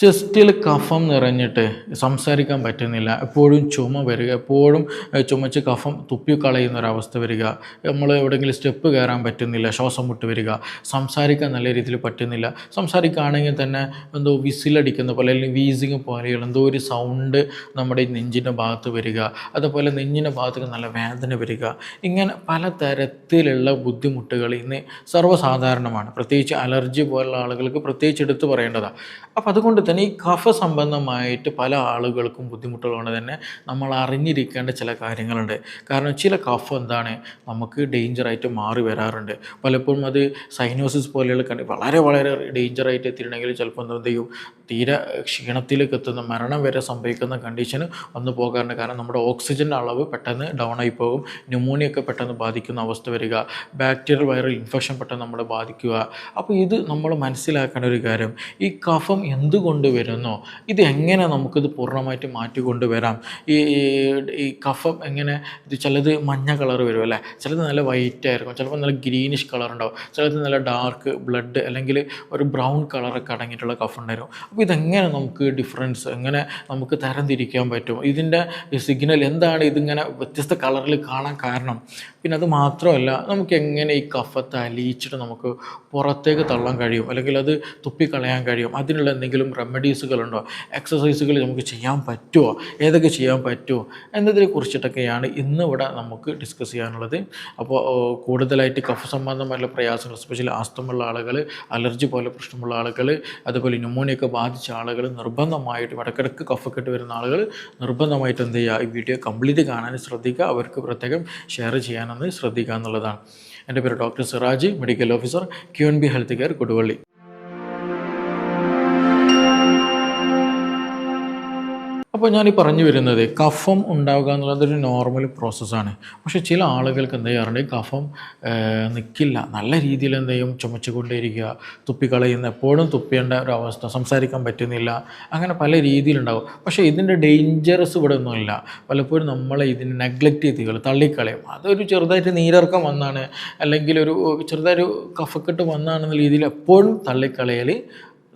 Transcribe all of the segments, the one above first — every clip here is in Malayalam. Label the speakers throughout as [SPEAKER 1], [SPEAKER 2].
[SPEAKER 1] ചെസ്റ്റിൽ കഫം നിറഞ്ഞിട്ട് സംസാരിക്കാൻ പറ്റുന്നില്ല. എപ്പോഴും ചുമ വരിക എപ്പോഴും ചുമച്ച് കഫം തുപ്പിക്കളയുന്ന ഒരവസ്ഥ വരിക. നമ്മൾ എവിടെയെങ്കിലും സ്റ്റെപ്പ് കയറാൻ പറ്റുന്നില്ല ശ്വാസം മുട്ട് വരിക. സംസാരിക്കാൻ നല്ല രീതിയിൽ പറ്റുന്നില്ല. സംസാരിക്കുകയാണെങ്കിൽ തന്നെ എന്തോ വിസിലടിക്കുന്ന പോലെ അല്ലെങ്കിൽ വീസിങ് പോലെയുള്ള എന്തോ ഒരു സൗണ്ട് നമ്മുടെ ഈ നെഞ്ചിന്റെ ഭാഗത്ത് വരിക. അതുപോലെ നെഞ്ചിന്റെ ഭാഗത്തേക്ക് നല്ല വേദന വരിക. ഇങ്ങനെ പലതരത്തിലുള്ള ബുദ്ധിമുട്ടുകൾ ഇന്ന് സർവസാധാരണമാണ്. പ്രത്യേകിച്ച് അലർജി പോലുള്ള ആളുകൾക്ക് പ്രത്യേകിച്ച് എടുത്തു പറയേണ്ടതാണ്. അപ്പോൾ അതുകൊണ്ട് തന്നെ ഈ കഫ സംബന്ധമായിട്ട് പല ആളുകൾക്കും ബുദ്ധിമുട്ടുള്ളതുകൊണ്ട് തന്നെ നമ്മൾ അറിഞ്ഞിരിക്കേണ്ട ചില കാര്യങ്ങളുണ്ട്. കാരണം ചില കഫ എന്താണ് നമുക്ക് ഡേഞ്ചറായിട്ട് മാറി വരാറുണ്ട്. പലപ്പോഴും അത് സൈനോസിസ് പോലെയുള്ള കണ്ടി വളരെ വളരെ ഡേഞ്ചറായിട്ട് എത്തിയിട്ടുണ്ടെങ്കിൽ ചിലപ്പോൾ എന്ത് ചെയ്യും? തീരെ ക്ഷീണത്തിലേക്ക് എത്തുന്ന മരണം വരെ സംഭവിക്കുന്ന കണ്ടീഷൻ വന്നു പോകാറുണ്ട്. കാരണം നമ്മുടെ ഓക്സിജന്റെ അളവ് പെട്ടെന്ന് ഡൗൺ ആയി പോകും. ന്യൂമോണിയൊക്കെ പെട്ടെന്ന് ബാധിക്കുന്ന അവസ്ഥ വരിക. ബാക്ടീരിയൽ വൈറൽ ഇൻഫെക്ഷൻ പെട്ടെന്ന് നമ്മളെ ബാധിക്കുക. അപ്പോൾ ഇത് നമ്മൾ മനസ്സിലാക്കേണ്ട ഒരു കാര്യം. ഈ കഫം എന്തുകൊണ്ട് വരുന്നോ ഇത് എങ്ങനെ നമുക്കിത് പൂർണമായിട്ട് മാറ്റിക്കൊണ്ടുവരാം? ഈ ഈ കഫം എങ്ങനെ ഇത് ചിലത് മഞ്ഞ കളർ വരും അല്ലേ? ചിലത് നല്ല വൈറ്റ് ആയിരിക്കും. ചിലപ്പോൾ നല്ല ഗ്രീനിഷ് കളർ ഉണ്ടാവും. ചിലത് നല്ല ഡാർക്ക് ബ്ലഡ് അല്ലെങ്കിൽ ഒരു ബ്രൗൺ കളറൊക്കെ അടങ്ങിയിട്ടുള്ള കഫ് ഉണ്ടായിരുന്നു അപ്പോൾ ഇതെങ്ങനെ നമുക്ക് ഡിഫറൻസ് എങ്ങനെ നമുക്ക് തരംതിരിക്കാൻ പറ്റും? ഇതിന്റെ സിഗ്നൽ എന്താണ്? ഇതിങ്ങനെ വ്യത്യസ്ത കളറിൽ കാണാൻ കാരണം? പിന്നെ അത് മാത്രമല്ല നമുക്ക് എങ്ങനെ ഈ കഫത്തെ അലിയിച്ചിട്ട് നമുക്ക് പുറത്തേക്ക് തള്ളാൻ കഴിയും? അല്ലെങ്കിൽ അത് തുപ്പിക്കളയാൻ കഴിയും? അതിനുള്ള എന്തെങ്കിലും റെമഡീസുകളുണ്ടോ എക്സസൈസുകൾ നമുക്ക് ചെയ്യാൻ പറ്റുമോ ഏതൊക്കെ ചെയ്യാൻ പറ്റുമോ എന്നതിനെ കുറിച്ചിട്ടൊക്കെയാണ് ഇന്ന് ഇവിടെ നമുക്ക് ഡിസ്കസ് ചെയ്യാനുള്ളത്. അപ്പോൾ കൂടുതലായിട്ട് കഫ സംബന്ധമായിട്ടുള്ള പ്രയാസങ്ങൾ എസ്പെഷ്യലി ആസ്തമുള്ള ആളുകൾ അലർജി പോലെ പ്രശ്നമുള്ള ആളുകൾ അതുപോലെ ന്യൂമോണിയൊക്കെ ബാധിച്ച ആളുകൾ നിർബന്ധമായിട്ടും ഇടയ്ക്കിടയ്ക്ക് കഫക്കെട്ട് വരുന്ന ആളുകൾ നിർബന്ധമായിട്ട് എന്ത് ചെയ്യുക? ഈ വീഡിയോ കംപ്ലീറ്റ് കാണാൻ ശ്രദ്ധിക്കുക. അവർക്ക് പ്രത്യേകം ഷെയർ ചെയ്യാനെന്ന് ശ്രദ്ധിക്കുക എന്നുള്ളതാണ്. എന്റെ പേര് doctor Siraj medical officer Q N B health care Koduvally. അപ്പോൾ ഞാൻ ഈ പറഞ്ഞു വരുന്നത് കഫം ഉണ്ടാവുക എന്നുള്ളത് ഒരു നോർമൽ പ്രോസസ്സാണ് പക്ഷേ ചില ആളുകൾക്ക് എന്ത് ചെയ്യാറുണ്ട്? കഫം നിൽക്കില്ല നല്ല രീതിയിൽ എന്ത് ചെയ്യും? ചുമച്ചുകൊണ്ടേയിരിക്കുക തുപ്പിക്കളയുന്ന എപ്പോഴും തുപ്പിയേണ്ട ഒരു അവസ്ഥ സംസാരിക്കാൻ പറ്റുന്നില്ല അങ്ങനെ പല രീതിയിലുണ്ടാവും. പക്ഷേ ഇതിന്റെ ഡേഞ്ചറസ് ഇവിടെ ഒന്നുമില്ല. പലപ്പോഴും നമ്മളെ ഇതിനെ നെഗ്ലക്റ്റ് ചെയ്ത് കളയും തള്ളിക്കളയും. അതൊരു ചെറുതായിട്ട് നീരർക്കം വന്നാണ്. അല്ലെങ്കിൽ ഒരു ചെറുതായൊരു കഫക്കെട്ട് വന്നാണെന്ന രീതിയിൽ എപ്പോഴും തള്ളിക്കളയൽ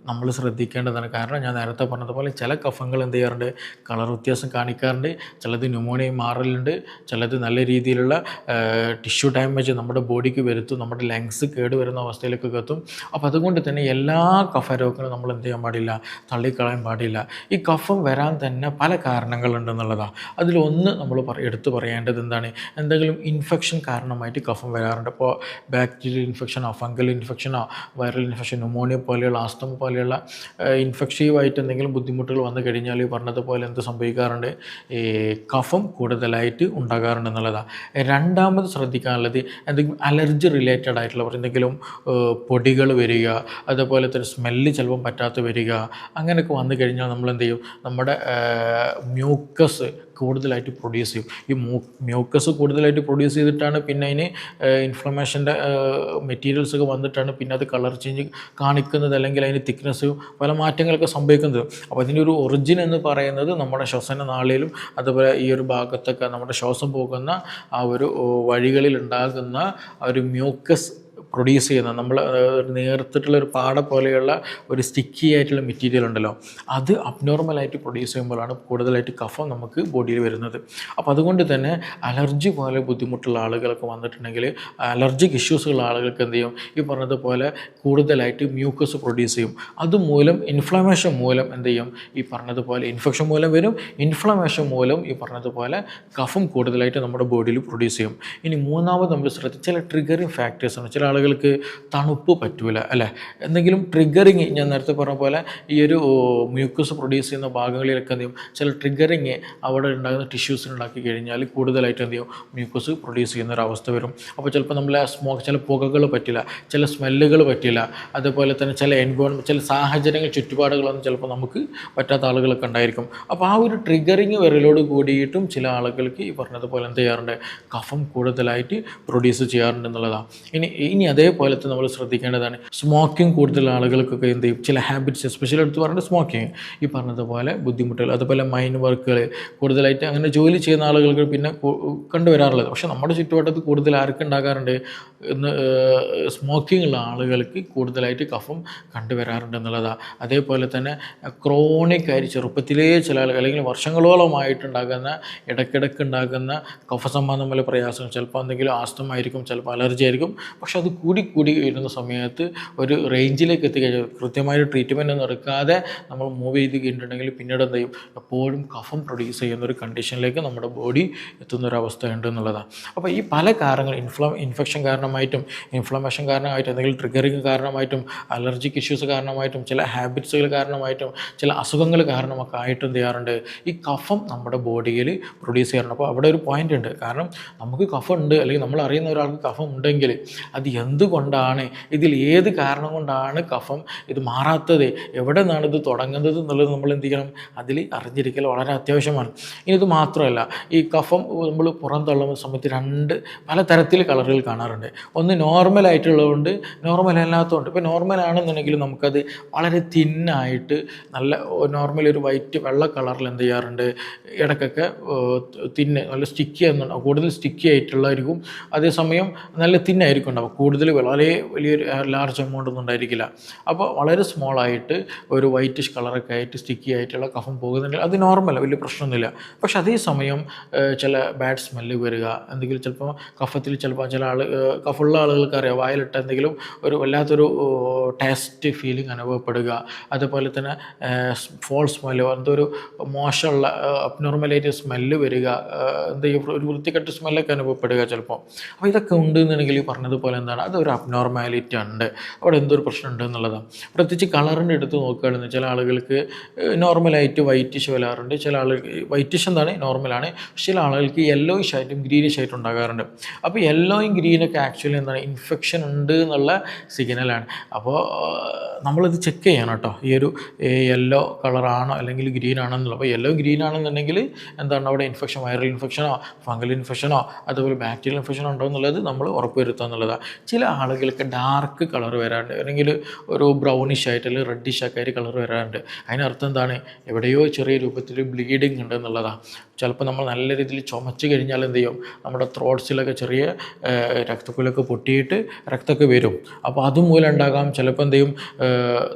[SPEAKER 1] നമ്മൾ ശ്രദ്ധിക്കേണ്ടതാണ്. കാരണം ഞാൻ നേരത്തെ പറഞ്ഞതുപോലെ ചില കഫങ്ങൾ എന്ത് ചെയ്യാറുണ്ട്? കളർ വ്യത്യാസം കാണിക്കാറുണ്ട്. ചിലത് ന്യൂമോണിയ മാറലുണ്ട്. ചിലത് നല്ല രീതിയിലുള്ള ടിഷ്യൂ ഡാമേജ് നമ്മുടെ ബോഡിക്ക് വരുത്തും. നമ്മുടെ ലങ്സ് കേട് വരുന്ന അവസ്ഥയിലേക്കൊക്കെ എത്തും അപ്പോൾ അതുകൊണ്ട് തന്നെ എല്ലാ കഫ രോഗങ്ങളും നമ്മൾ എന്ത് ചെയ്യാൻ പാടില്ല? തള്ളിക്കളയാൻ പാടില്ല. ഈ കഫം വരാൻ തന്നെ പല കാരണങ്ങളുണ്ടെന്നുള്ളതാണ് അതിലൊന്ന് നമ്മൾ എടുത്തു പറയേണ്ടത് എന്താണ്? എന്തെങ്കിലും ഇൻഫെക്ഷൻ കാരണമായിട്ട് കഫം വരാറുണ്ട്. ഇപ്പോൾ ബാക്ടീരിയൽ ഇൻഫെക്ഷനോ ഫംഗൽ ഇൻഫെക്ഷനോ വൈറൽ ഇൻഫെക്ഷൻ ന്യൂമോണിയ പോലെയുള്ള ആസ്തം പോലെയുള്ള ഇൻഫെക്ഷീവായിട്ട് എന്തെങ്കിലും ബുദ്ധിമുട്ടുകൾ വന്നു കഴിഞ്ഞാൽ ഈ പറഞ്ഞതുപോലെ എന്ത് സംഭവിക്കാറുണ്ട്? ഈ കഫം കൂടുതലായിട്ട് ഉണ്ടാകാറുണ്ട് എന്നുള്ളതാണ് രണ്ടാമത് ശ്രദ്ധിക്കാനുള്ളത് എന്തെങ്കിലും അലർജി റിലേറ്റഡ് ആയിട്ടുള്ള എന്തെങ്കിലും പൊടികൾ വരിക അതുപോലെ തന്നെ സ്മെല്ല് ചിലപ്പം പറ്റാത്ത വരിക അങ്ങനെയൊക്കെ വന്നു കഴിഞ്ഞാൽ നമ്മൾ എന്ത് ചെയ്യും? നമ്മുടെ മ്യൂക്കസ് കൂടുതലായിട്ട് പ്രൊഡ്യൂസ് ചെയ്യും. ഈ മ്യൂക്കസ് കൂടുതലായിട്ട് പ്രൊഡ്യൂസ് ചെയ്തിട്ടാണ് പിന്നെ അതിന് ഇൻഫ്ലമേഷന്റെ മെറ്റീരിയൽസ് ഒക്കെ വന്നിട്ടാണ് പിന്നെ അത് കളർ ചേഞ്ച് കാണിക്കുന്നത് അല്ലെങ്കിൽ അതിന് തിക്നെസ് പല മാറ്റങ്ങളൊക്കെ സംഭവിക്കുന്നത്. അപ്പോൾ അതിന്റെ ഒരു ഒറിജിൻ എന്ന് പറയുന്നത് നമ്മുടെ ശ്വസന നാളിലും അതുപോലെ ഈ ഒരു ഭാഗത്തൊക്കെ നമ്മുടെ ശ്വാസം പോകുന്ന ആ ഒരു വഴികളിൽ ഉണ്ടാകുന്ന ഒരു മ്യൂക്കസ് പ്രൊഡ്യൂസ് ചെയ്യുന്ന നമ്മൾ നേർത്തിട്ടുള്ള ഒരു പാട പോലെയുള്ള ഒരു സ്റ്റിക്കി ആയിട്ടുള്ള മെറ്റീരിയൽ ഉണ്ടല്ലോ അത് അബ്നോർമലായിട്ട് പ്രൊഡ്യൂസ് ചെയ്യുമ്പോഴാണ് കൂടുതലായിട്ട് കഫം നമുക്ക് ബോഡിയിൽ വരുന്നത്. അപ്പോൾ അതുകൊണ്ട് തന്നെ അലർജി പോലെ ബുദ്ധിമുട്ടുള്ള ആളുകളൊക്കെ വന്നിട്ടുണ്ടെങ്കിൽ അലർജിക് ഇഷ്യൂസുള്ള ആളുകൾക്ക് എന്ത് ചെയ്യും? ഈ പറഞ്ഞതുപോലെ കൂടുതലായിട്ട് മ്യൂക്കസ് പ്രൊഡ്യൂസ് ചെയ്യും. അതുമൂലം ഇൻഫ്ലമേഷൻ മൂലം എന്ത് ചെയ്യും? ഈ പറഞ്ഞതുപോലെ ഇൻഫെക്ഷൻ മൂലം വരും ഇൻഫ്ലമേഷൻ മൂലം ഈ പറഞ്ഞതുപോലെ കഫം കൂടുതലായിട്ട് നമ്മുടെ ബോഡിയിൽ പ്രൊഡ്യൂസ് ചെയ്യും. ഇനി മൂന്നാമത് നമ്മൾ ശ്രദ്ധിച്ച ചില ട്രിഗറിങ് ഫാക്ടേഴ്സ് ആണ്. ചില ആളുകൾക്ക് തണുപ്പ് പറ്റൂല അല്ലേ? എന്തെങ്കിലും ട്രിഗറിങ് ഞാൻ നേരത്തെ പറഞ്ഞ പോലെ ഈ ഒരു മ്യൂക്കസ് പ്രൊഡ്യൂസ് ചെയ്യുന്ന ഭാഗങ്ങളിലൊക്കെ എന്ത് ചെയ്യും? ചില ട്രിഗറിങ് അവിടെ ഉണ്ടാകുന്ന ടിഷ്യൂസിൽ ഉണ്ടാക്കി കഴിഞ്ഞാൽ കൂടുതലായിട്ട് എന്ത് ചെയ്യും? മ്യൂക്കസ് പ്രൊഡ്യൂസ് ചെയ്യുന്ന ഒരു അവസ്ഥ വരും. അപ്പോൾ ചിലപ്പോൾ നമ്മളെ സ്മോക്ക് ചില പുകകൾ പറ്റില്ല ചില സ്മെല്ലുകൾ പറ്റില്ല. അതുപോലെ തന്നെ ചില എൻവയോൺമെന്റ് ചില സാഹചര്യങ്ങൾ ചുറ്റുപാടുകളൊന്നും ചിലപ്പോൾ നമുക്ക് പറ്റാത്ത ആളുകളൊക്കെ ഉണ്ടായിരിക്കും. അപ്പോൾ ആ ഒരു ട്രിഗറിങ് വരലോട് കൂടിയിട്ടും ചില ആളുകൾക്ക് ഈ പറഞ്ഞതുപോലെ എന്ത് ചെയ്യാറുണ്ട്? കഫം കൂടുതലായിട്ട് പ്രൊഡ്യൂസ് ചെയ്യാറുണ്ട് എന്നുള്ളതാണ്. ഇനി ഇനി അതേപോലെ തന്നെ നമ്മൾ ശ്രദ്ധിക്കേണ്ടതാണ്. സ്മോക്കിംഗ് കൂടുതൽ ആളുകൾക്കൊക്കെ എന്ത് ചെയ്യും? ചില ഹാബിറ്റ്സ് എസ്പെഷ്യലി എടുത്ത് പറയുന്നത് സ്മോക്കിംഗ് ഈ പറഞ്ഞതുപോലെ ബുദ്ധിമുട്ടുകൾ അതുപോലെ മൈൻഡ് വർക്കുകൾ കൂടുതലായിട്ട് അങ്ങനെ ജോലി ചെയ്യുന്ന ആളുകൾക്ക് പിന്നെ കണ്ടുവരാറുള്ളത്. പക്ഷേ നമ്മുടെ ചുറ്റുവട്ടത്ത് കൂടുതൽ ആർക്കുണ്ടാകാറുണ്ട് ഇന്ന് സ്മോക്കിംഗ് ഉള്ള ആളുകൾക്ക് കൂടുതലായിട്ട് കഫം കണ്ടുവരാറുണ്ട് എന്നുള്ളതാണ് അതേപോലെ തന്നെ ക്രോണിക് ആയി ചെറുപ്പത്തിലേ ചില ആളുകൾ അല്ലെങ്കിൽ വർഷങ്ങളോളമായിട്ടുണ്ടാകുന്ന ഇടയ്ക്കിടയ്ക്ക് ഉണ്ടാകുന്ന കഫ സംബന്ധമായ പ്രയാസങ്ങൾ. ചിലപ്പോൾ എന്തെങ്കിലും ആസ്തമായിരിക്കും ചിലപ്പോൾ അലർജി ആയിരിക്കും പക്ഷെ അത് കൂടി കൂടി വരുന്ന സമയത്ത് ഒരു റേഞ്ചിലേക്ക് എത്തിക്കഴിഞ്ഞാൽ കൃത്യമായൊരു ട്രീറ്റ്മെന്റ് ഒന്നും എടുക്കാതെ നമ്മൾ മൂവ് ചെയ്ത് കഴിഞ്ഞിട്ടുണ്ടെങ്കിൽ പിന്നീട് എന്ത് ചെയ്യും? എപ്പോഴും കഫം പ്രൊഡ്യൂസ് ചെയ്യുന്ന ഒരു കണ്ടീഷനിലേക്ക് നമ്മുടെ ബോഡി എത്തുന്ന ഒരു അവസ്ഥ ഉണ്ട് എന്നുള്ളതാണ്. അപ്പോൾ ഈ പല കാരണങ്ങൾ ഇൻഫ്ല ഇൻഫെക്ഷൻ കാരണമായിട്ടും ഇൻഫ്ലമേഷൻ കാരണമായിട്ടും എന്തെങ്കിലും ട്രിഗറിങ് കാരണമായിട്ടും അലർജിക് ഇഷ്യൂസ് കാരണമായിട്ടും ചില ഹാബിറ്റ്സുകൾ കാരണമായിട്ടും ചില അസുഖങ്ങൾ കാരണമൊക്കെ ആയിട്ട് എന്ത് ചെയ്യാറുണ്ട്? ഈ കഫം നമ്മുടെ ബോഡിയിൽ പ്രൊഡ്യൂസ് ചെയ്യാറുണ്ട്. അപ്പോൾ അവിടെ ഒരു പോയിന്റ് ഉണ്ട്. കാരണം നമുക്ക് കഫം ഉണ്ട് അല്ലെങ്കിൽ നമ്മൾ അറിയുന്ന ഒരാൾക്ക് കഫം ഉണ്ടെങ്കിൽ അത് എന്തുകൊണ്ടാണ്? ഇതിൽ ഏത് കാരണം കൊണ്ടാണ് കഫം ഇത് മാറാത്തത്? എവിടെ നിന്നാണ് ഇത് തുടങ്ങുന്നത് എന്നുള്ളത് നമ്മൾ എന്ത് ചെയ്യണം? അതിൽ അറിഞ്ഞിരിക്കൽ വളരെ അത്യാവശ്യമാണ്. ഇനി ഇത് മാത്രമല്ല ഈ കഫം നമ്മൾ പുറന്തള്ളുന്ന സമയത്ത് രണ്ട് പല തരത്തിൽ കളറുകൾ കാണാറുണ്ട്. ഒന്ന് നോർമൽ ആയിട്ടുള്ളതുകൊണ്ട് നോർമൽ അല്ലാത്തതുകൊണ്ട്. ഇപ്പോൾ നോർമൽ ആണെന്നുണ്ടെങ്കിൽ നമുക്കത് വളരെ തിന്നായിട്ട് നല്ല നോർമൽ ഒരു വൈറ്റ് വെള്ള കളറിൽ എന്ത് ചെയ്യാറുണ്ട്? ഇടയ്ക്കൊക്കെ തിന്ന് നല്ല സ്റ്റിക്കി എന്നുണ്ടാവും കൂടുതൽ സ്റ്റിക്കി ആയിട്ടുള്ളതായിരിക്കും. അതേസമയം നല്ല തിന്നായിരിക്കും ഉണ്ടാവും കൂടുതൽ വളരെ വലിയൊരു ലാർജ് എമൗണ്ട് ഒന്നും ഉണ്ടായിരിക്കില്ല. അപ്പോൾ വളരെ സ്മോൾ ആയിട്ട് ഒരു വൈറ്റിഷ് കളറൊക്കെ ആയിട്ട് സ്റ്റിക്കി ആയിട്ടുള്ള കഫം പോകുന്നുണ്ടെങ്കിൽ അത് നോർമൽ വലിയ പ്രശ്നമൊന്നുമില്ല. പക്ഷെ അതേ സമയം ചില ബാഡ് സ്മെല്ല് വരിക എന്തെങ്കിലും ചിലപ്പോൾ കഫത്തിൽ ചിലപ്പോൾ ചില ആൾ കഫുള്ള ആളുകൾക്ക് അറിയാം വായിലിട്ട് എന്തെങ്കിലും ഒരു വല്ലാത്തൊരു ടേസ്റ്റ് ഫീലിംഗ് അനുഭവപ്പെടുക. അതുപോലെ തന്നെ ഫോൾ സ്മെല്ല് എന്തോ ഒരു മോശമുള്ള അബ്നോർമലായിട്ട് സ്മെല്ല് വരിക എന്തെങ്കിലും ഒരു വൃത്തികെട്ട സ്മെല്ലൊക്കെ അനുഭവപ്പെടുക ചിലപ്പോൾ അപ്പോൾ ഇതൊക്കെ ഉണ്ട് എന്നുണ്ടെങ്കിൽ പറഞ്ഞതുപോലെ എന്താണ് അതൊരു അബ്നോർമാലിറ്റി ഉണ്ട്. അവിടെ എന്തൊരു പ്രശ്നം ഉണ്ട് എന്നുള്ളതാണ് പ്രത്യേകിച്ച് കളറിന്റെ എടുത്ത് നോക്കുകയാണെന്ന് ചില ആളുകൾക്ക് നോർമലായിട്ട് വൈറ്റിഷ് വരാറുണ്ട്. ചില ആളുകൾ വൈറ്റിഷ് എന്താണ്? നോർമലാണ് ചില ആളുകൾക്ക് യെല്ലോയിഷ് ആയിട്ടും ഗ്രീനിഷ് ആയിട്ടും ഉണ്ടാകാറുണ്ട്. അപ്പോൾ യെല്ലോയും ഗ്രീനൊക്കെ ആക്ച്വലി എന്താണ്? ഇൻഫെക്ഷൻ ഉണ്ട് എന്നുള്ള സിഗ്നലാണ് അപ്പോൾ നമ്മളിത് ചെക്ക് ചെയ്യണം കേട്ടോ. ഈ ഒരു യെല്ലോ കളറാണോ അല്ലെങ്കിൽ ഗ്രീൻ ആണോ എന്നുള്ളത്. അപ്പോൾ യെല്ലോ ഗ്രീൻ ആണെന്നുണ്ടെങ്കിൽ എന്താണ്? അവിടെ ഇൻഫെക്ഷൻ വൈറൽ ഇൻഫെക്ഷനോ ഫംഗൽ ഇൻഫെക്ഷനോ അതുപോലെ ബാക്ടീരിയൽ ഇൻഫെക്ഷനോ ഉണ്ടോ എന്നുള്ളത് നമ്മൾ ഉറപ്പുവരുത്തുക എന്നുള്ളതാണ് ചില ആളുകൾക്ക് ഡാർക്ക് കളർ വരാറുണ്ട്. അല്ലെങ്കിൽ ഒരു ബ്രൗണിഷ് ആയിട്ട് അല്ലെങ്കിൽ റെഡിഷ് ആയിട്ട് കളർ വരാറുണ്ട്. അതിനർത്ഥം എന്താണ്? എവിടെയോ ചെറിയ രൂപത്തിൽ ബ്ലീഡിങ് ഉണ്ട് എന്നുള്ളതാണ് ചിലപ്പോൾ നമ്മൾ നല്ല രീതിയിൽ ചുമച്ച് കഴിഞ്ഞാൽ എന്ത് ചെയ്യും? നമ്മുടെ ത്രോട്ട്സിലൊക്കെ ചെറിയ രക്തക്കുലൊക്കെ പൊട്ടിയിട്ട് രക്തമൊക്കെ വരും. അപ്പോൾ അതുമൂലം ഉണ്ടാകാം. ചിലപ്പോൾ എന്ത് ചെയ്യും?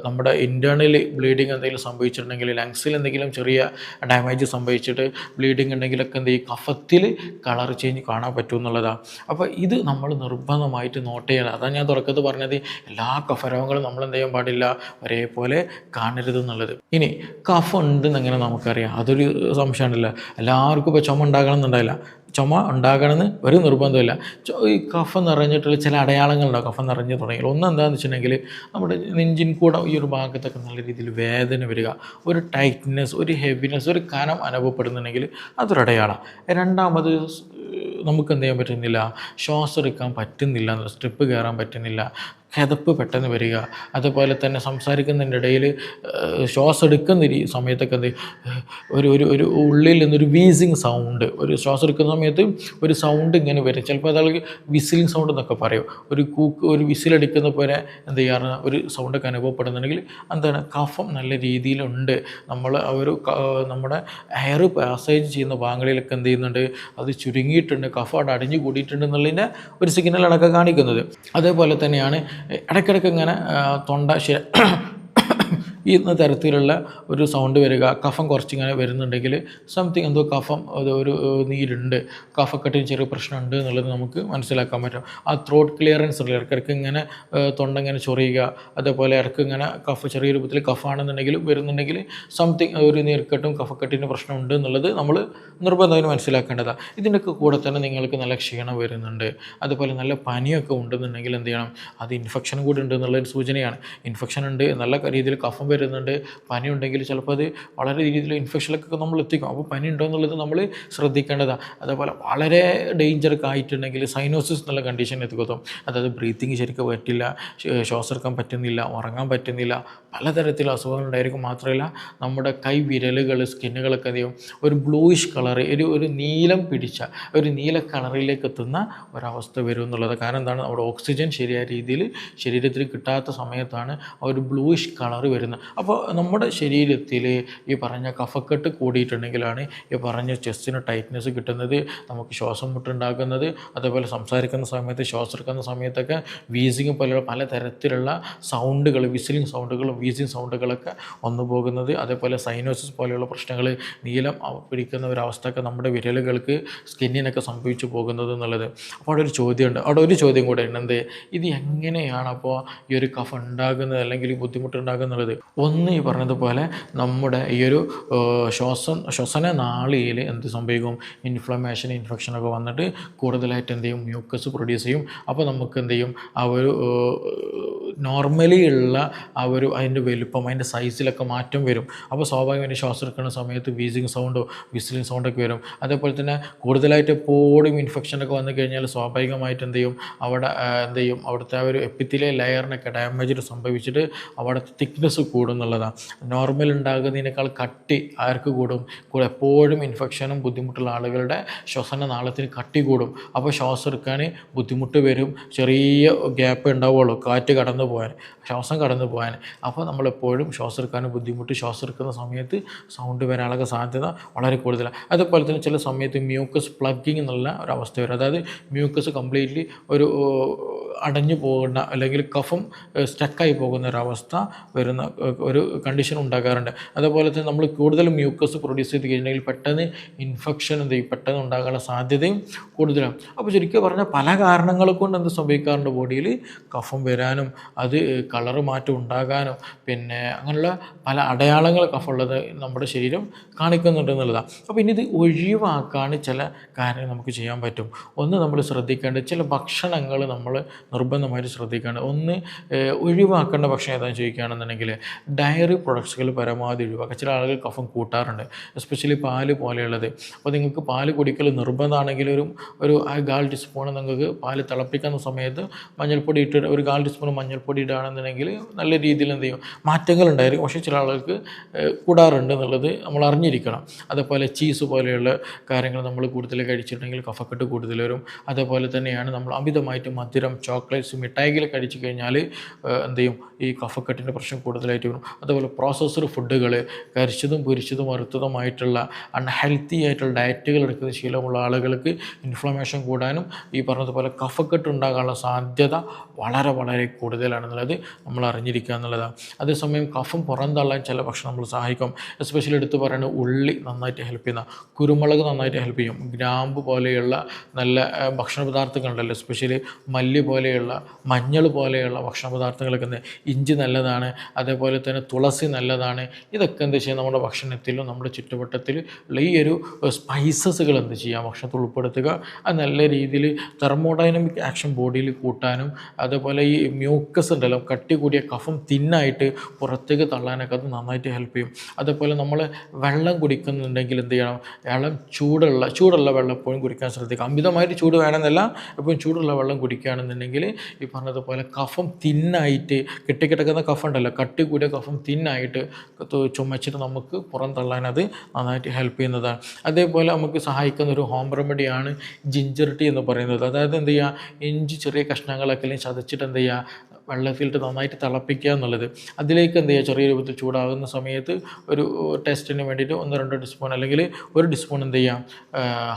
[SPEAKER 1] നമ്മുടെ ഇന്റേർണലി ബ്ലീഡിങ് എന്തെങ്കിലും സംഭവിച്ചിട്ടുണ്ടെങ്കിൽ ലങ്സിൽ എന്തെങ്കിലും ചെറിയ ഡാമേജ് സംഭവിച്ചിട്ട് ബ്ലീഡിങ് ഉണ്ടെങ്കിലൊക്കെ എന്ത് ചെയ്യും? കഫത്തിൽ കളർ ചേഞ്ച് കാണാൻ പറ്റും എന്നുള്ളതാണ് അപ്പോൾ ഇത് നമ്മൾ നിർബന്ധമായിട്ട് നോട്ട് ചെയ്യണം. അതാണ് ഞാൻ തുറക്കത്ത് പറഞ്ഞത്. എല്ലാ കഫരോഗങ്ങളും നമ്മൾ എന്ത് ചെയ്യാൻ പാടില്ല. ഒരേപോലെ കാണരുത് എന്നുള്ളത്. ഇനി കഫ ഉണ്ട് എങ്ങനെ നമുക്കറിയാം? അതൊരു സംശയമുണ്ടല്ലോ എല്ലാവർക്കും ഇപ്പോൾ ചുമ ഉണ്ടാകണം എന്നുണ്ടായില്ല ചുമ ഉണ്ടാകണമെന്ന് ഒരു നിർബന്ധമില്ല ഈ കഫ നിറഞ്ഞിട്ടുള്ള ചില അടയാളങ്ങളുണ്ടാവും. കഫ നിറഞ്ഞ് തുടങ്ങി ഒന്ന് എന്താണെന്ന് വെച്ചിട്ടുണ്ടെങ്കിൽ നമ്മുടെ നെഞ്ചിൻ കൂടെ ഈ ഒരു ഭാഗത്തൊക്കെ നല്ല രീതിയിൽ വേദന വരിക ഒരു ടൈറ്റ്നെസ് ഒരു ഹെവിനെസ് ഒരു കനം അനുഭവപ്പെടുന്നുണ്ടെങ്കിൽ അതൊരു അടയാളം രണ്ടാമത് നമുക്ക് എന്ത് ചെയ്യാൻ പറ്റുന്നില്ല? ശ്വാസം എടുക്കാൻ പറ്റുന്നില്ല സ്ട്രിപ്പ് കയറാൻ പറ്റുന്നില്ല. കിതപ്പ് പെട്ടെന്ന് വരിക. അതുപോലെ തന്നെ സംസാരിക്കുന്നതിന്റെ ഇടയിൽ ശ്വാസം എടുക്കുന്ന സമയത്തൊക്കെ എന്ത് ഒരു ഒരു ഒരു ഉള്ളിൽ നിന്നൊരു വീസിങ് സൗണ്ട്. ഒരു ശ്വാസം എടുക്കുന്ന സമയത്ത് ഒരു സൗണ്ട് ഇങ്ങനെ വരും. ചിലപ്പോൾ അതാൾക്ക് വിസിലിംഗ് സൗണ്ട് എന്നൊക്കെ പറയും. ഒരു കൂക്ക് ഒരു വിസിലടിക്കുന്ന പോലെ എന്ത് ചെയ്യാറ് ഒരു സൗണ്ടൊക്കെ അനുഭവപ്പെടുന്നുണ്ടെങ്കിൽ എന്താണ്? കഫം നല്ല രീതിയിലുണ്ട്. നമ്മൾ ഒരു നമ്മുടെ എയർ പാസേജ് ചെയ്യുന്ന ഭാഗങ്ങളിലൊക്കെ എന്ത് ചെയ്യുന്നുണ്ട്? അത് ചുരുങ്ങിയിട്ടുണ്ട്. കഫം അവിടെ അടിഞ്ഞു കൂടിയിട്ടുണ്ട് എന്നുള്ളതിന്റെ ഒരു സിഗ്നലാണ് അതൊക്കെ കാണിക്കുന്നത്. അതേപോലെ തന്നെയാണ് ഇടയ്ക്കിടയ്ക്ക് ഇങ്ങനെ തൊണ്ട ശ ഈ തരത്തിലുള്ള ഒരു സൗണ്ട് വരിക കഫം കുറച്ചിങ്ങനെ വരുന്നുണ്ടെങ്കിൽ സംതിങ് എന്തോ കഫം അത് ഒരു നീരുണ്ട് കഫക്കെട്ടിന് ചെറിയ പ്രശ്നമുണ്ട് എന്നുള്ളത് നമുക്ക് മനസ്സിലാക്കാൻ പറ്റും. ആ ത്രോട്ട് ക്ലിയറൻസ് ഉള്ള ഇടയ്ക്കിടയ്ക്ക് ഇങ്ങനെ തൊണ്ട ഇങ്ങനെ ചൊറിയുക അതേപോലെ ഇടയ്ക്ക് ഇങ്ങനെ കഫ ചെറിയ രൂപത്തിൽ കഫാണെന്നുണ്ടെങ്കിൽ വരുന്നുണ്ടെങ്കിൽ സംതിങ് ഒരു നീർക്കെട്ടും കഫക്കെട്ടിന് പ്രശ്നമുണ്ട് എന്നുള്ളത് നമ്മൾ നിർബന്ധമായും മനസ്സിലാക്കേണ്ടതാണ് ഇതിന്റെയൊക്കെ കൂടെ തന്നെ നിങ്ങൾക്ക് നല്ല ക്ഷീണം വരുന്നുണ്ട്. അതുപോലെ നല്ല പനിയൊക്കെ ഉണ്ടെന്നുണ്ടെങ്കിൽ എന്ത് ചെയ്യണം? അത് ഇൻഫെക്ഷൻ കൂടി ഉണ്ട് എന്നുള്ളൊരു സൂചനയാണ്. ഇൻഫെക്ഷൻ ഉണ്ട് നല്ല രീതിയിൽ കഫം വരുന്നുണ്ട്. പനി ഉണ്ടെങ്കിൽ ചിലപ്പോൾ അത് വളരെ രീതിയിൽ ഇൻഫെക്ഷനിലൊക്കെ നമ്മൾ എത്തിക്കും. അപ്പോൾ പനി ഉണ്ടോ എന്നുള്ളത് നമ്മൾ ശ്രദ്ധിക്കേണ്ടതാണ് അതേപോലെ വളരെ ഡേഞ്ചറൊക്കെ ആയിട്ടുണ്ടെങ്കിൽ സൈനോസിസ് എന്നുള്ള കണ്ടീഷൻ എത്തിക്കും അതായത് ബ്രീത്തിങ് ശരിക്കും പറ്റില്ല ശ്വാസെടുക്കാൻ പറ്റുന്നില്ല ഉറങ്ങാൻ പറ്റുന്നില്ല പലതരത്തിലുള്ള അസുഖങ്ങൾ ഉണ്ടായിരിക്കും. മാത്രമല്ല നമ്മുടെ കൈ വിരലുകൾ സ്കിന്നുകളൊക്കെ അധികം ഒരു ബ്ലൂയിഷ് കളർ ഒരു ഒരു നീലം പിടിച്ച ഒരു നീല കളറിലേക്ക് എത്തുന്ന ഒരവസ്ഥ വരും എന്നുള്ളത്. കാരണം എന്താണ്? നമ്മുടെ ഓക്സിജൻ ശരിയായ രീതിയിൽ ശരീരത്തിൽ കിട്ടാത്ത സമയത്താണ് ആ ഒരു ബ്ലൂയിഷ് കളർ വരുന്നത്. അപ്പോൾ നമ്മുടെ ശരീരത്തിൽ ഈ പറഞ്ഞ കഫക്കെട്ട് കൂടിയിട്ടുണ്ടെങ്കിലാണ് ഈ പറഞ്ഞ ചെസ്റ്റിന് ടൈറ്റ്നെസ് കിട്ടുന്നത് നമുക്ക് ശ്വാസം മുട്ടുണ്ടാക്കുന്നത് അതേപോലെ സംസാരിക്കുന്ന സമയത്ത് ശ്വാസം എടുക്കുന്ന സമയത്തൊക്കെ വീസിങ് പോലെയുള്ള പലതരത്തിലുള്ള സൗണ്ടുകൾ വിസിലിംഗ് സൗണ്ടുകളും വീസിങ് സൗണ്ടുകളൊക്കെ വന്നു പോകുന്നത്. അതേപോലെ സൈനോസിസ് പോലെയുള്ള പ്രശ്നങ്ങൾ നീലം പിടിക്കുന്ന ഒരു അവസ്ഥയൊക്കെ നമ്മുടെ വിരലുകൾക്ക് സ്കിന്നിനൊക്കെ സംഭവിച്ചു പോകുന്നത് എന്നുള്ളത്. അപ്പോൾ അവിടെ ഒരു ചോദ്യമുണ്ട്. അവിടെ ഒരു ചോദ്യം കൂടെ ഉണ്ട്. എന്ത്? ഇത് എങ്ങനെയാണ് അപ്പോൾ ഈ ഒരു കഫ ഉണ്ടാകുന്നത് അല്ലെങ്കിൽ ബുദ്ധിമുട്ടുണ്ടാകുന്നുള്ളത് ഒന്ന് ഈ പറഞ്ഞതുപോലെ നമ്മുടെ ഈ ഒരു ശ്വാസം ശ്വസന നാളിയിൽ എന്ത് സംഭവിക്കും? ഇൻഫ്ലമേഷൻ ഇൻഫെക്ഷനൊക്കെ വന്നിട്ട് കൂടുതലായിട്ട് എന്ത് ചെയ്യും? മ്യൂക്കസ് പ്രൊഡ്യൂസ് ചെയ്യും. അപ്പോൾ നമുക്ക് എന്ത് ചെയ്യും? ആ ഒരു നോർമലി ഉള്ള ആ ഒരു അതിന്റെ വലുപ്പം അതിന്റെ സൈസിലൊക്കെ മാറ്റം വരും. അപ്പോൾ സ്വാഭാവികമായിട്ട് ശ്വാസം എടുക്കുന്ന സമയത്ത് വീസിങ് സൗണ്ടോ വിസിലിംഗ് സൗണ്ടൊക്കെ വരും. അതേപോലെ തന്നെ കൂടുതലായിട്ട് എപ്പോഴും ഇൻഫെക്ഷനൊക്കെ വന്നു കഴിഞ്ഞാൽ സ്വാഭാവികമായിട്ട് എന്ത് ചെയ്യും? അവിടെ എന്ത് ചെയ്യും? അവിടുത്തെ ആ ഒരു എപ്പിത്തിലെ ലെയറിനൊക്കെ ഡാമേജ് സംഭവിച്ചിട്ട് അവിടുത്തെ തിക്നെസ് കൂടും എന്നുള്ളതാണ് നോർമൽ ഉണ്ടാകുന്നതിനേക്കാൾ കട്ടി ആർക്ക് കൂടും? എപ്പോഴും ഇൻഫെക്ഷനും ബുദ്ധിമുട്ടുള്ള ആളുകളുടെ ശ്വസന നാളത്തിന് കട്ടി കൂടും. അപ്പോൾ ശ്വാസം എടുക്കാൻ ബുദ്ധിമുട്ട് വരും. ചെറിയ ഗ്യാപ്പ് ഉണ്ടാവുള്ളൂ കാറ്റ് കടന്നു പോകാൻ ശ്വാസം കടന്നു പോകാൻ. അപ്പോൾ നമ്മളെപ്പോഴും ശ്വാസം എടുക്കാൻ ബുദ്ധിമുട്ട് ശ്വാസം എടുക്കുന്ന സമയത്ത് സൗണ്ട് വരാനുള്ള സാധ്യത വളരെ കൂടുതലാണ് അതുപോലെ തന്നെ ചില സമയത്ത് മ്യൂക്കസ് പ്ലഗിങ് എന്നുള്ള ഒരു അവസ്ഥ വരും. അതായത് മ്യൂക്കസ് കംപ്ലീറ്റ്ലി ഒരു അടഞ്ഞു പോകുന്ന അല്ലെങ്കിൽ കഫം സ്റ്റക്കായി പോകുന്ന ഒരവസ്ഥ വരുന്ന ഒരു കണ്ടീഷൻ ഉണ്ടാകാറുണ്ട്. അതുപോലെ തന്നെ നമ്മൾ കൂടുതൽ മ്യൂക്കസ് പ്രൊഡ്യൂസ് ചെയ്ത് കഴിഞ്ഞാൽ പെട്ടെന്ന് ഇൻഫെക്ഷൻ എന്ത് ചെയ്യും? പെട്ടെന്ന് ഉണ്ടാകാനുള്ള സാധ്യതയും കൂടുതലാണ്. അപ്പോൾ ശരിക്കും പറഞ്ഞാൽ പല കാരണങ്ങൾ കൊണ്ട് എന്ത് സംഭവിക്കാറുണ്ട്? ബോഡിയിൽ കഫം വരാനും അത് കളർ മാറ്റം ഉണ്ടാകാനും പിന്നെ അങ്ങനെയുള്ള പല അടയാളങ്ങൾ കഫമുള്ളത് നമ്മുടെ ശരീരം കാണിക്കുന്നുണ്ട് എന്നുള്ളതാണ്. അപ്പോൾ ഇനി ഇത് ഒഴിവാക്കാൻ ചില കാര്യങ്ങൾ നമുക്ക് ചെയ്യാൻ പറ്റും. ഒന്ന് നമ്മൾ ശ്രദ്ധിക്കേണ്ടത് ചില ഭക്ഷണങ്ങൾ നമ്മൾ നിർബന്ധമായിട്ട് ശ്രദ്ധിക്കേണ്ടത് ഒന്ന് ഒഴിവാക്കേണ്ട ഭക്ഷണം ഏതാണെന്ന് ചോദിക്കുകയാണെന്നുണ്ടെങ്കിൽ ഡയറി പ്രൊഡക്ട്സുകൾ പരമാവധി ഒഴിവാക്കുക. ചില ആളുകൾ കഫം കൂട്ടാറുണ്ട് എസ്പെഷ്യലി പാൽ പോലെയുള്ളത്. അപ്പോൾ നിങ്ങൾക്ക് പാൽ കുടിക്കൽ നിർബന്ധമാണെങ്കിൽ ഒരു ഒരു ഗാൾ ടീസ്പൂൺ നിങ്ങൾക്ക് പാൽ തിളപ്പിക്കുന്ന സമയത്ത് മഞ്ഞൾപ്പൊടി ഇട്ട് ഒരു ഗാൾ ടീസ്പൂൺ മഞ്ഞൾപ്പൊടി ഇടുകയാണെന്നുണ്ടെങ്കിൽ നല്ല രീതിയിൽ എന്ത് ചെയ്യും? മാറ്റങ്ങൾ ഉണ്ടായിരിക്കും. പക്ഷേ ചില ആളുകൾക്ക് കൂടാറുണ്ട് എന്നുള്ളത് നമ്മൾ അറിഞ്ഞിരിക്കണം. അതേപോലെ ചീസ് പോലെയുള്ള കാര്യങ്ങൾ നമ്മൾ കൂടുതൽ കഴിച്ചിട്ടുണ്ടെങ്കിൽ കഫക്കെട്ട് കൂടുതൽ വരും. അതേപോലെ തന്നെയാണ് നമ്മൾ അമിതമായിട്ട് മധുരം ചോക്ലേറ്റ്സ് മിഠായികൾ കഴിച്ചു കഴിഞ്ഞാൽ എന്ത് ചെയ്യും? ഈ കഫക്കെട്ടിന്റെ പ്രശ്നം കൂടുതലായിട്ട് വരും. അതുപോലെ പ്രോസസ്ഡ് ഫുഡുകൾ കരിച്ചതും പൊരിച്ചതും വറുത്തതുമായിട്ടുള്ള അൺഹെൽത്തി ആയിട്ടുള്ള ഡയറ്റുകൾ എടുക്കുന്ന ശീലമുള്ള ആളുകൾക്ക് ഇൻഫ്ലമേഷൻ കൂടാനും ഈ പറഞ്ഞതുപോലെ കഫക്കെട്ട് ഉണ്ടാകാനുള്ള സാധ്യത വളരെ വളരെ കൂടുതലാണെന്നുള്ളത് നമ്മൾ അറിഞ്ഞിരിക്കുക എന്നുള്ളതാണ്. അതേസമയം കഫം പുറന്തള്ളാൻ ചില ഭക്ഷണം നമ്മൾ സഹായിക്കും. എസ്പെഷ്യലി എടുത്ത് പറയുന്നത് ഉള്ളി നന്നായിട്ട് ഹെൽപ്പ് ചെയ്യുന്ന കുരുമുളക് നന്നായിട്ട് ഹെൽപ്പ് ചെയ്യും. ഗ്രാമ്പ് പോലെയുള്ള നല്ല ഭക്ഷണ പദാർത്ഥങ്ങളുണ്ടല്ലോ. എസ്പെഷ്യലി മല്ലി പോലെയുള്ള മഞ്ഞൾ പോലെയുള്ള ഭക്ഷണ പദാർത്ഥങ്ങളൊക്കെ ഇഞ്ചി നല്ലതാണ് അതേപോലെ തന്നെ തുളസി നല്ലതാണ്. ഇതൊക്കെ എന്ത് ചെയ്യാം നമ്മുടെ ഭക്ഷണത്തിലും നമ്മുടെ ചുറ്റുവട്ടത്തിൽ ഉള്ള ഈ ഒരു സ്പൈസസുകൾ എന്ത് ചെയ്യാം? ഭക്ഷണത്തിൽ ഉൾപ്പെടുത്തുക. അത് നല്ല രീതിയിൽ തെർമോഡൈനമിക് ആക്ഷൻ ബോഡിയിൽ കൂട്ടാനും അതേപോലെ ഈ മ്യൂക്കസ് ഉണ്ടല്ലോ കട്ടി കൂടിയ കഫം തിന്നായിട്ട് പുറത്തേക്ക് തള്ളാനൊക്കെ അത് നന്നായിട്ട് ഹെൽപ്പ് ചെയ്യും. അതേപോലെ നമ്മൾ വെള്ളം കുടിക്കുന്നുണ്ടെങ്കിൽ എന്ത് ചെയ്യണം? വെള്ളം ചൂടുള്ള ചൂടുള്ള വെള്ളം എപ്പോഴും കുടിക്കാൻ ശ്രദ്ധിക്കുക. അമിതമായിട്ട് ചൂട് വേണമെന്നല്ല എപ്പോഴും ചൂടുള്ള വെള്ളം കുടിക്കുകയാണെന്നുണ്ടെങ്കിൽ ഈ പറഞ്ഞതുപോലെ കഫം തിന്നായിട്ട് കെട്ടിക്കിടക്കുന്ന കഫം ഉണ്ടല്ലോ കട്ടി കൂടിയ കഫം തിന്നായിട്ട് ചുമച്ചിട്ട് നമുക്ക് പുറം തള്ളാൻ അത് നന്നായിട്ട് ഹെൽപ്പ് ചെയ്യുന്നതാണ്. അതേപോലെ നമുക്ക് സഹായിക്കുന്ന ഒരു ഹോം റെമഡിയാണ് ജിഞ്ചർ ടീ എന്ന് പറയുന്നത്. അതായത് എന്ത് ചെയ്യുക ഇഞ്ചി ചെറിയ കഷ്ണങ്ങളൊക്കെ അല്ലെങ്കിൽ ചതച്ചിട്ട് എന്ത് ചെയ്യുക വെള്ളത്തിലിട്ട് നന്നായിട്ട് തിളപ്പിക്കുക എന്നുള്ളത്. അതിലേക്ക് എന്ത് ചെയ്യുക ചെറിയ രൂപത്തിൽ ചൂടാകുന്ന സമയത്ത് ഒരു ടെസ്റ്റിന് വേണ്ടിയിട്ട് ഒന്ന് രണ്ടോ ടീസ്പൂൺ അല്ലെങ്കിൽ ഒരു ടീസ്പൂൺ എന്ത് ചെയ്യാം?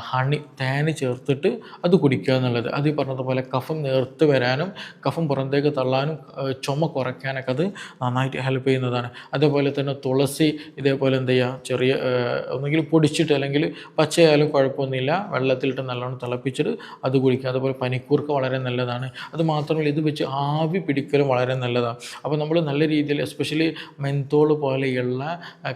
[SPEAKER 1] ഹണി തേന് ചേർത്തിട്ട് അത് കുടിക്കുക എന്നുള്ളത്. അത് ഈ പറഞ്ഞതുപോലെ കഫം നേർത്ത് വരാനും കഫം പുറത്തേക്ക് തള്ളാനും ചുമ കുറയ്ക്കാനൊക്കെ അത് നന്നായിട്ട് ഹെൽപ്പ് ചെയ്യുന്നതാണ്. അതേപോലെ തന്നെ തുളസി ഇതേപോലെ എന്ത് ചെയ്യുക ചെറിയ ഒന്നെങ്കിൽ പൊടിച്ചിട്ട് അല്ലെങ്കിൽ പച്ചയായാലും കുഴപ്പമൊന്നുമില്ല. വെള്ളത്തിലിട്ട് നല്ലോണം തിളപ്പിച്ചിട്ട് അത് കുടിക്കുക. അതുപോലെ പനിക്കൂർക്ക വളരെ നല്ലതാണ്. അത് മാത്രമല്ല ഇത് വെച്ച് ആവി പിടിക്കലും വളരെ നല്ലതാണ്. അപ്പോൾ നമ്മൾ നല്ല രീതിയിൽ എസ്പെഷ്യലി മെന്തോൾ പോലെയുള്ള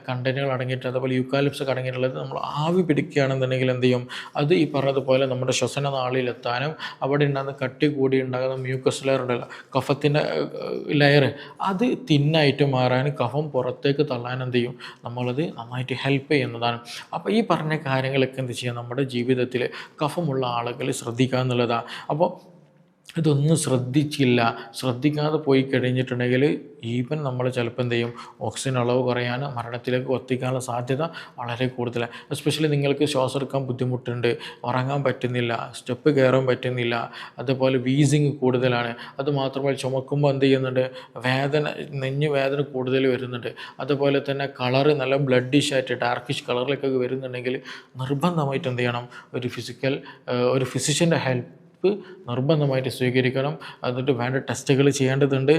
[SPEAKER 1] കണ്ടനുകൾ അടങ്ങിയിട്ട് അതുപോലെ യുക്കാലിപ്സ് അടങ്ങിയിട്ടുള്ളത് നമ്മൾ ആവി പിടിക്കുകയാണെന്നുണ്ടെങ്കിൽ എന്ത് ചെയ്യും? അത് ഈ പറഞ്ഞതുപോലെ നമ്മുടെ ശ്വസന നാളിലെത്താനും അവിടെ ഉണ്ടാകുന്ന കട്ടി കൂടി ഉണ്ടാകുന്ന മ്യൂക്കസ് ലെയർ ഉണ്ടല്ലോ. കഫത്തിന്റെ ലെയർ അത് തിന്നായിട്ട് മാറാൻ കഫം പുറത്തേക്ക് തള്ളാൻ എന്ത് ചെയ്യും? നമ്മളത് നന്നായിട്ട് ഹെൽപ്പ് ചെയ്യുന്നതാണ്. അപ്പോൾ ഈ പറഞ്ഞ കാര്യങ്ങളൊക്കെ എന്ത് ചെയ്യുക നമ്മുടെ ജീവിതത്തിൽ കഫമുള്ള ആളുകൾ ശ്രദ്ധിക്കുക എന്നുള്ളതാണ് അപ്പോൾ ഇതൊന്നും ശ്രദ്ധിച്ചില്ല. ശ്രദ്ധിക്കാതെ പോയി കഴിഞ്ഞിട്ടുണ്ടെങ്കിൽ ഈവൻ നമ്മൾ ചിലപ്പോൾ എന്ത് ചെയ്യും? ഓക്സിജൻ അളവ് കുറയാൻ മരണത്തിലേക്ക് ഒത്തിക്കാനുള്ള സാധ്യത വളരെ കൂടുതലാണ് എസ്പെഷ്യലി നിങ്ങൾക്ക് ശ്വാസം എടുക്കാൻ ബുദ്ധിമുട്ടുണ്ട് ഉറങ്ങാൻ പറ്റുന്നില്ല സ്റ്റെപ്പ് കയറാൻ പറ്റുന്നില്ല അതുപോലെ വീസിങ് കൂടുതലാണ്. അതുമാത്രമല്ല ചുമക്കുമ്പോൾ എന്ത് ചെയ്യുന്നുണ്ട്? വേദന നെഞ്ഞ് വേദന കൂടുതൽ വരുന്നുണ്ട്. അതുപോലെ തന്നെ കളറ് നല്ല ബ്ലഡിഷ് ആയിട്ട് ഡാർക്കിഷ് കളറിലേക്കൊക്കെ വരുന്നുണ്ടെങ്കിൽ നിർബന്ധമായിട്ട് എന്ത് ചെയ്യണം? ഒരു ഫിസിക്കൽ ഒരു ഫിസിഷ്യന്റെ ഹെൽപ്പ് നിർബന്ധമായിട്ട് സ്വീകരിക്കണം. എന്നിട്ട് വേണ്ട ടെസ്റ്റുകൾ ചെയ്യേണ്ടതുണ്ട്.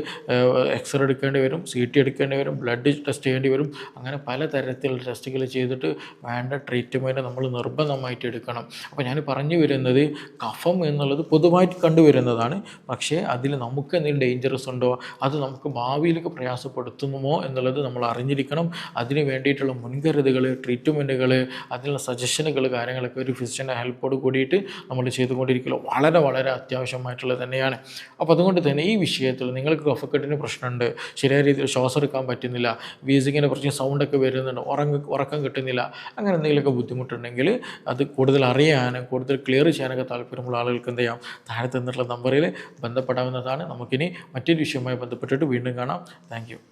[SPEAKER 1] എക്സ്റേ എടുക്കേണ്ടി വരും സി ടി എടുക്കേണ്ടി വരും ബ്ലഡ് ടെസ്റ്റ് ചെയ്യേണ്ടി വരും. അങ്ങനെ പല പലതരത്തിലുള്ള ടെസ്റ്റുകൾ ചെയ്തിട്ട് വേണ്ട ട്രീറ്റ്മെന്റ് നമ്മൾ നിർബന്ധമായിട്ട് എടുക്കണം. അപ്പോൾ ഞാൻ പറഞ്ഞു വരുന്നത് കഫം എന്നുള്ളത് പൊതുവായിട്ട് കണ്ടുവരുന്നതാണ്. പക്ഷേ അതിൽ നമുക്ക് എന്തെങ്കിലും ഡേഞ്ചറസ് ഉണ്ടോ? അത് നമുക്ക് ഭാവിയിലേക്ക് പ്രയാസപ്പെടുത്തുന്നുമോ എന്നുള്ളത് നമ്മൾ അറിഞ്ഞിരിക്കണം. അതിന് വേണ്ടിയിട്ടുള്ള മുൻകരുതുകൾ ട്രീറ്റ്മെന്റുകൾ അതിനുള്ള സജഷനുകൾ കാര്യങ്ങളൊക്കെ ഒരു ഫിസിഷ്യന്റെ ഹെൽപ്പോട് കൂടിയിട്ട് നമ്മൾ ചെയ്തുകൊണ്ടിരിക്കുക വളരെ വളരെ അത്യാവശ്യമായിട്ടുള്ളത് തന്നെയാണ്. അപ്പോൾ അതുകൊണ്ട് തന്നെ ഈ വിഷയത്തിൽ നിങ്ങൾക്ക് കഫക്കെട്ടിന് പ്രശ്നമുണ്ട്. ശരിയായ രീതിയിൽ ശ്വാസം എടുക്കാൻ പറ്റുന്നില്ല. വീസിങ്ങിന്റെ കുറച്ച് സൗണ്ടൊക്കെ വരുന്നുണ്ട്. ഉറങ്ങ ഉറക്കം കിട്ടുന്നില്ല. അങ്ങനെ എന്തെങ്കിലുമൊക്കെ ബുദ്ധിമുട്ടുണ്ടെങ്കിൽ അത് കൂടുതൽ അറിയാനും കൂടുതൽ ക്ലിയർ ചെയ്യാനൊക്കെ താല്പര്യമുള്ള ആളുകൾക്ക് എന്ത് ചെയ്യാം? താഴെ തന്നിട്ടുള്ള നമ്പറിൽ ബന്ധപ്പെടാവുന്നതാണ്. നമുക്കിനി മറ്റൊരു വിഷയവുമായി ബന്ധപ്പെട്ടിട്ട് വീണ്ടും കാണാം. താങ്ക്